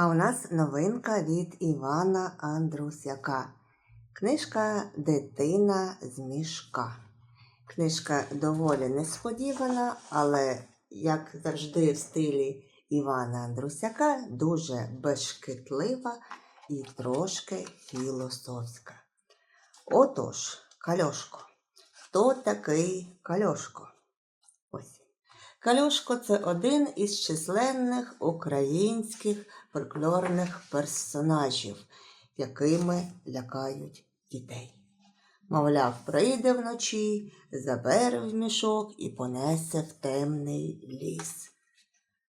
А у нас новинка від Івана Андрусяка. Книжка Дитина з мішка. Книжка доволі несподівана, але, як завжди, в стилі Івана Андрусяка, дуже безшкітлива і трошки філософська. Отож, Кальошко. Хто такий Кальошко? Ось. Кальошко це один із численних українських фольклорних персонажів, якими лякають дітей. Мовляв, прийде вночі, забере в мішок і понесе в темний ліс.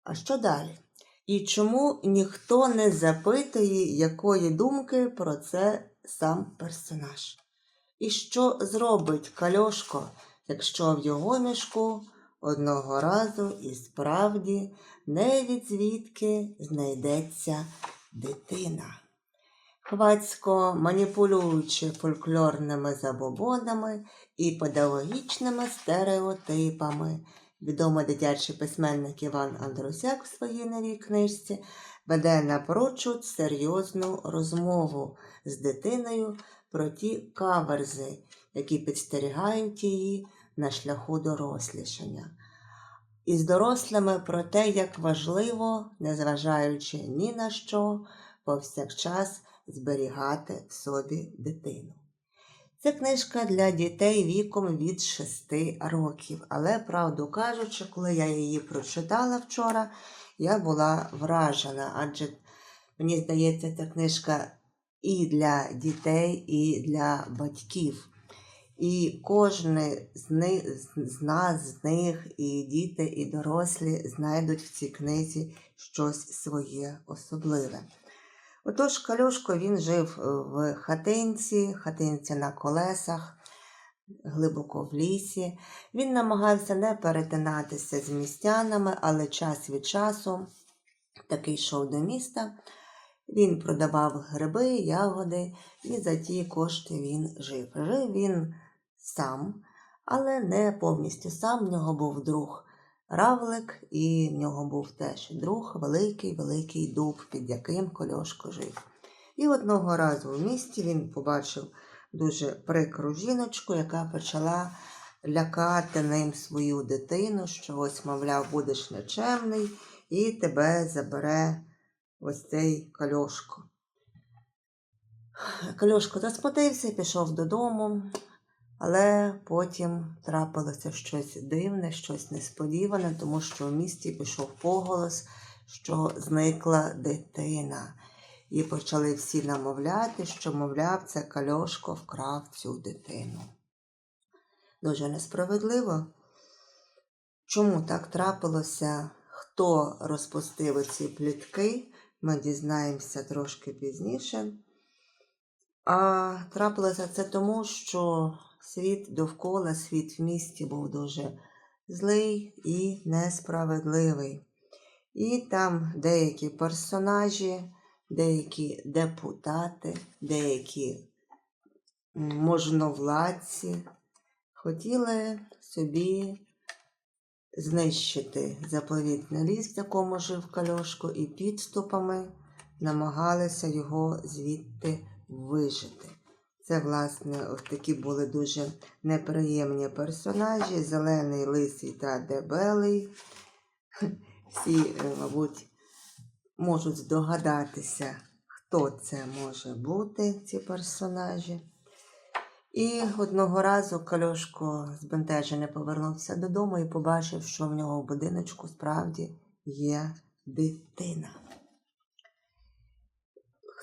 А що далі? І чому ніхто не запитує, якої думки про це сам персонаж? І що зробить Кальошко, якщо в його мішку одного разу і справді не від звідки знайдеться дитина? Хвацько маніпулюючи фольклорними забобонами і педагогічними стереотипами, відомий дитячий письменник Іван Андрусяк в своїй новій книжці веде напрочуд серйозну розмову з дитиною про ті каверзи, які підстерігають її на шляху дорослішання. І з дорослими про те, як важливо, незважаючи ні на що, повсякчас зберігати в собі дитину. Це книжка для дітей віком від 6 років, але, правду кажучи, коли я її прочитала вчора, я була вражена, адже мені здається, ця книжка і для дітей, і для батьків. І кожен з, них, з нас, з них, і діти, і дорослі знайдуть в цій книзі щось своє особливе. Отож, Кальошко він жив в хатинці, хатинці на колесах, глибоко в лісі. Він намагався не перетинатися з містянами, але час від часу таки йшов до міста. Він продавав гриби, ягоди, і за ті кошти він жив. Жив він сам, але не повністю сам. В нього був друг Равлик, і в нього був теж друг, великий великий дуб, під яким Кольошко жив. І одного разу в місті він побачив дуже прикру жіночку, яка почала лякати ним свою дитину, що ось, мовляв, будеш нечемний, і тебе забере ось цей Кальошко. Кальошко засмутився і пішов додому, але потім трапилося щось дивне, щось несподіване, тому що в місті пішов поголос, що зникла дитина. І почали всі намовляти, що, мовляв, це Кальошко вкрав цю дитину. Дуже несправедливо. Чому так трапилося? Хто розпустив ці плітки, ми дізнаємося трошки пізніше. А трапилося це тому, що світ довкола, світ в місті був дуже злий і несправедливий. І там деякі персонажі, деякі депутати, деякі можновладці хотіли собі знищити заповітний ліс, в якому жив Кальошко, і підступами намагалися його звідти вижити. Це, власне, такі були дуже неприємні персонажі: зелений, лисий та дебелий. Всі, е, мабуть, можуть здогадатися, хто це може бути, ці персонажі. І одного разу Кальошко збентежений повернувся додому і побачив, що в нього в будиночку справді є дитина.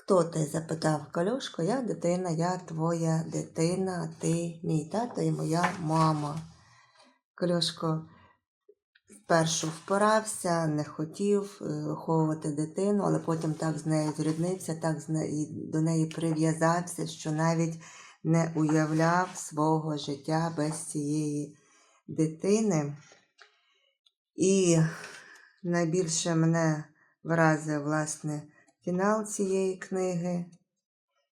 Хто ти? запитав Кальошко, я дитина, я твоя дитина, ти мій тато і моя мама. Кальошко спершу впирався, не хотів е, виховувати дитину, але потім так з нею зріднився, так з неї, до неї прив'язався, що навіть не уявляв свого життя без цієї дитини. І найбільше мене вразив, власне, фінал цієї книги,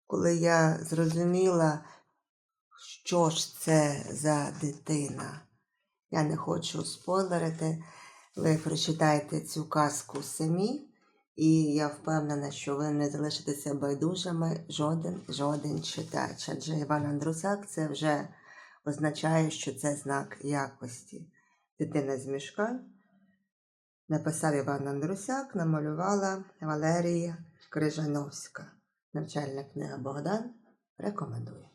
коли я зрозуміла, що ж це за дитина. Я не хочу спойлерити. Ви прочитаєте цю казку самі, і я впевнена, що ви не залишитеся байдужими жоден жоден читач. Адже Іван Андрусак це вже означає, що це знак якості. Дитина з мішка написав Іван Андрусяк, намалювала Валерія Крижановська. Навчальна книга Богдан рекомендує.